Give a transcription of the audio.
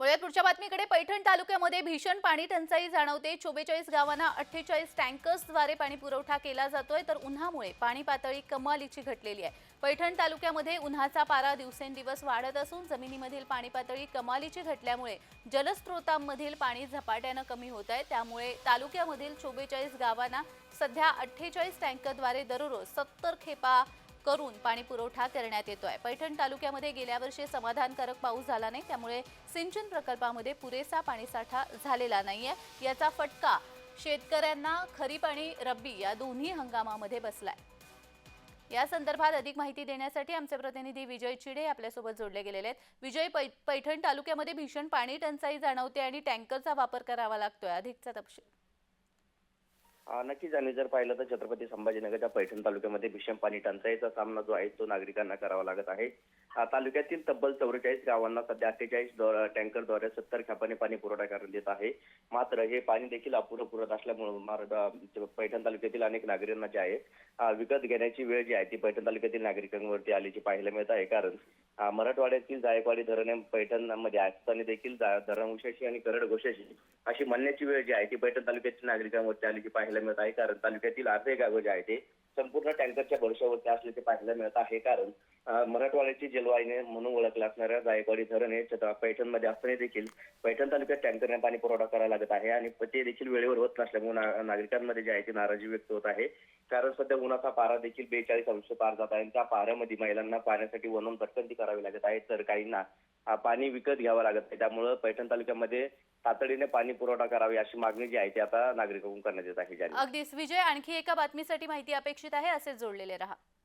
वळूयात पुढच्या बातमीकडे पैठण तालुक्यामध्ये भीषण पाणी टंचाई जाणवते. चोवेचाळीस गावांना अठ्ठेचाळीस टँकर्सद्वारे पाणी पुरवठा केला जातोय. तर उन्हामुळे पाणी पातळी कमालीची घटलेली आहे. पैठण तालुक्यामध्ये उन्हाचा पारा दिवसेंदिवस वाढत असून जमिनीमधील पाणी पातळी कमालीची घटल्यामुळे जलस्रोतांमधील पाणी झपाट्यानं कमी होत आहे. त्यामुळे तालुक्यामधील चोवेचाळीस गावांना सध्या अठ्ठेचाळीस टँकरद्वारे दररोज सत्तर खेपा करून पाणी पुरवठा करण्यात येतोय. पैठण तालुक्यामध्ये गेल्या वर्षी समाधानकारक पाऊस झाला नाही त्यामुळे सिंचन प्रकल्पामध्ये पुरेसा पाणीसाठा झालेला नाहीये. याचा फटका शेतकऱ्यांना खरीप आणि रब्बी या दोन्ही हंगामामध्ये बसलाय. या संदर्भात अधिक माहिती देण्यासाठी आमचे प्रतिनिधी विजय चिडे आपल्यासोबत जोडले गेलेले आहेत. विजय पै पैठण तालुक्यामध्ये भीषण पाणी टंचाई जाणवते आणि टँकरचा वापर करावा लागतोय. अधिकचा तपशील. नक्कीच आणि जर पाहिलं तर छत्रपती संभाजीनगरच्या पैठण तालुक्यामध्ये भीषण पाणी टंचाईचा सामना जो आहे तो नागरिकांना करावा लागत आहे. तालुक्यातील तब्बल चौवेचाळीस गावांना सध्या अठ्ठेचाळीस टँकरद्वारे सत्तर खॅपाने पाणी पुरवठा करण्यात येत आहे. मात्र हे पाणी देखील अपुरं पुरत असल्यामुळे पैठण तालुक्यातील अनेक नागरिकांना जे आहे विकत घेण्याची वेळ जी आहे ती पैठण तालुक्यातील नागरिकांवरती आल्याची पाहायला मिळत आहे. कारण मराठवाड्यातील जायकवाडी धरणे पैठणमध्ये असताना देखील जा- धरण उशाशी आणि करड घोषाशी अशी म्हणण्याची वेळ जी आहे ती पैठण तालुक्यातील नागरिकांवरती आल्याची पाहायला मिळत आहे. कारण तालुक्यातील अर्धे गावं जे आहे ते संपूर्ण टँकरच्या भरोशावरती असल्याचे पाहायला मिळत आहे. कारण मराठवाड्याची जलवाहिनी म्हणून ओळखल्या असणाऱ्या जायकवाडी धरण हे पैठणमध्ये असताना देखील पैठण तालुक्यात टँकरने पाणी पुरवठा करायला लागत आहे आणि ते देखील वेळेवर होत नसल्यामुळे नागरिकांमध्ये जी आहे ती नाराजी व्यक्त होत आहे. कारण सध्या उन्हाचा पारा देखील बेचाळीस अंश पार जात आहे आणि त्या पाऱ्यामध्ये महिलांना पाण्यासाठी वनून भटकंती करावी लागत आहे. तर काहींना पाणी विकत घ्यावं लागत आहे. त्यामुळं पैठण तालुक्यामध्ये तातडीने पाणी पुरवठा करावी अशी मागणी जी आहे ती आता नागरिकांकडून करण्यात येत आहे अगदीच. विजय आणखी एका बातमीसाठी माहिती अपेक्षित आहे असेच जोडलेले राहा.